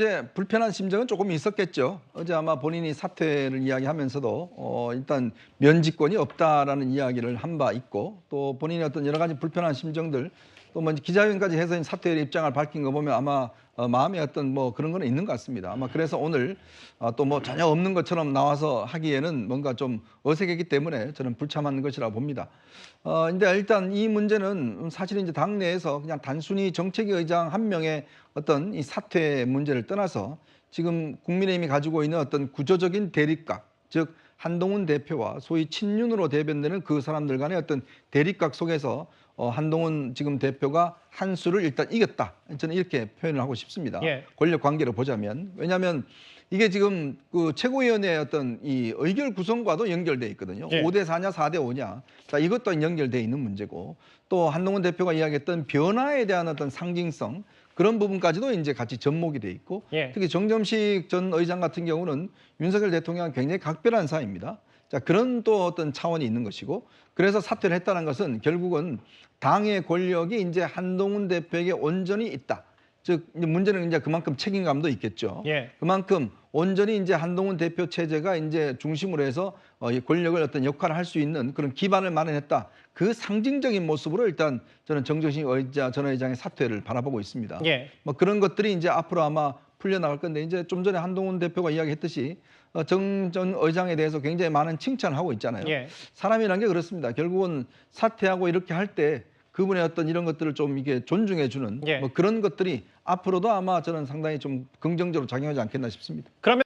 이제 불편한 심정은 조금 있었겠죠. 어제 아마 본인이 사퇴를 이야기하면서도 어, 일단 면직권이 없다라는 이야기를 한 바 있고 또 본인의 어떤 여러 가지 불편한 심정들 또 뭐 기자회견까지 해서 사퇴의 입장을 밝힌 거 보면 아마 어, 마음에 어떤 뭐 그런 거는 있는 것 같습니다. 아마 그래서 오늘 어, 또뭐 전혀 없는 것처럼 나와서 하기에는 뭔가 좀 어색했기 때문에 저는 불참한 것이라 봅니다. 어, 근데 일단 이 문제는 사실 이제 당내에서 그냥 단순히 정책위 의장 한 명의 어떤 이 사퇴 문제를 떠나서 지금 국민의힘이 가지고 있는 어떤 구조적인 대립각, 즉 한동훈 대표와 소위 친윤으로 대변되는 그 사람들 간의 어떤 대립각 속에서 어, 한동훈 지금 대표가 한 수를 일단 이겼다. 저는 이렇게 표현을 하고 싶습니다. 예. 권력 관계로 보자면 왜냐하면 이게 지금 그 최고위원회의 어떤 이 의결 구성과도 연결돼 있거든요. 예. 5대 4냐 4대 5냐. 자, 이것도 연결돼 있는 문제고 또 한동훈 대표가 이야기했던 변화에 대한 어떤 상징성 그런 부분까지도 이제 같이 접목이 돼 있고 예. 특히 정점식 전 의장 같은 경우는 윤석열 대통령과 굉장히 각별한 사이입니다. 자, 그런 또 어떤 차원이 있는 것이고 그래서 사퇴를 했다는 것은 결국은 당의 권력이 이제 한동훈 대표에게 온전히 있다. 즉 문제는 이제 그만큼 책임감도 있겠죠. 예. 그만큼 온전히 이제 한동훈 대표 체제가 이제 중심으로 해서 어, 이 권력을 어떤 역할을 할 수 있는 그런 기반을 마련했다. 그 상징적인 모습으로 일단 저는 정정식 의자 전 의장의 사퇴를 바라보고 있습니다. 예. 뭐 그런 것들이 이제 앞으로 아마 풀려나갈 건데 이제 좀 전에 한동훈 대표가 이야기했듯이 어, 정전 의장에 대해서 굉장히 많은 칭찬을 하고 있잖아요. 예. 사람이란 게 그렇습니다. 결국은 사퇴하고 이렇게 할 때 그분의 어떤 이런 것들을 좀 이게 존중해 주는 예. 뭐 그런 것들이 앞으로도 아마 저는 상당히 좀 긍정적으로 작용하지 않겠나 싶습니다. 그러면